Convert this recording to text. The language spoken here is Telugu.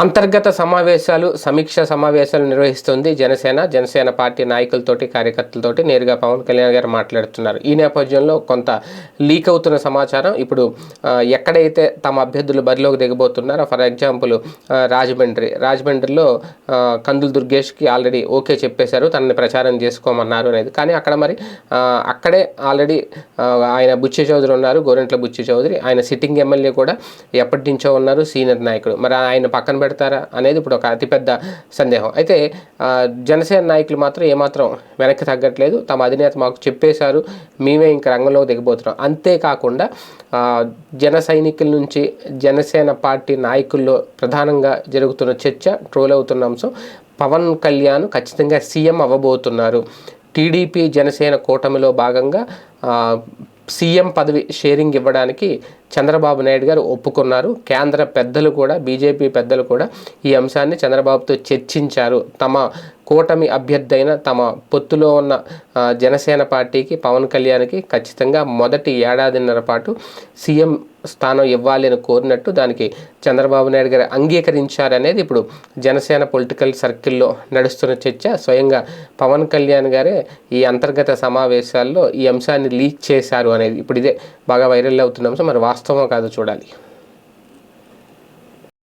అంతర్గత సమావేశాలు సమీక్ష సమావేశాలు నిర్వహిస్తుంది జనసేన జనసేన పార్టీ నాయకులతోటి కార్యకర్తలతోటి నేరుగా పవన్ కళ్యాణ్ గారు మాట్లాడుతున్నారు. ఈ నేపథ్యంలో కొంత లీక్ అవుతున్న సమాచారం ఇప్పుడు ఎక్కడైతే తమ అభ్యర్థులు బరిలోకి దిగబోతున్నారో ఫర్ ఎగ్జాంపుల్ రాజమండ్రి రాజమండ్రిలో కందులు దుర్గేష్కి ఆల్రెడీ ఓకే చెప్పేశారు తనని ప్రచారం చేసుకోమన్నారు అనేది. కానీ అక్కడ మరి అక్కడే ఆల్రెడీ ఆయన బుచ్చి చౌదరి ఉన్నారు గోరెంట్ల బుచ్చి చౌదరి. ఆయన సిట్టింగ్ ఎమ్మెల్యే కూడా ఎప్పటి నుంచో ఉన్నారు సీనియర్ నాయకుడు. మరి ఆయన పక్కన పెడతారా అనేది ఇప్పుడు ఒక అతిపెద్ద సందేహం. అయితే జనసేన నాయకులు మాత్రం ఏమాత్రం వెనక్కి తగ్గట్లేదు. తమ అధినేత మాకు చెప్పేశారు మేమే ఇంక రంగంలో దిగబోతున్నాం. అంతేకాకుండా జన సైనికుల నుంచి జనసేన పార్టీ నాయకుల్లో ప్రధానంగా జరుగుతున్న చర్చ ట్రోల్ అవుతున్న అంశం పవన్ కళ్యాణ్ ఖచ్చితంగా సీఎం అవ్వబోతున్నారు. టీడీపీ జనసేన కూటమిలో భాగంగా సీఎం పదవి షేరింగ్ ఇవ్వడానికి చంద్రబాబు నాయుడు గారు ఒప్పుకున్నారు. కేంద్ర పెద్దలు కూడా బీజేపీ పెద్దలు కూడా ఈ అంశాన్ని చంద్రబాబుతో చర్చించారు. తమ కూటమి అభ్యర్థైన తమ పొత్తులో ఉన్న జనసేన పార్టీకి పవన్ కళ్యాణ్కి ఖచ్చితంగా మొదటి ఏడాదిన్నర పాటు సీఎం స్థానం ఇవ్వాలి అని కోరినట్టు దానికి చంద్రబాబు నాయుడు గారు అంగీకరించారనేది ఇప్పుడు జనసేన పొలిటికల్ సర్కిల్లో నడుస్తున్న చర్చ. స్వయంగా పవన్ కళ్యాణ్ గారే ఈ అంతర్గత సమావేశాల్లో ఈ అంశాన్ని లీక్ చేశారు అనేది ఇప్పుడు ఇదే బాగా వైరల్ అవుతున్న అంశం. మరి వాస్తవం కాదు చూడాలి.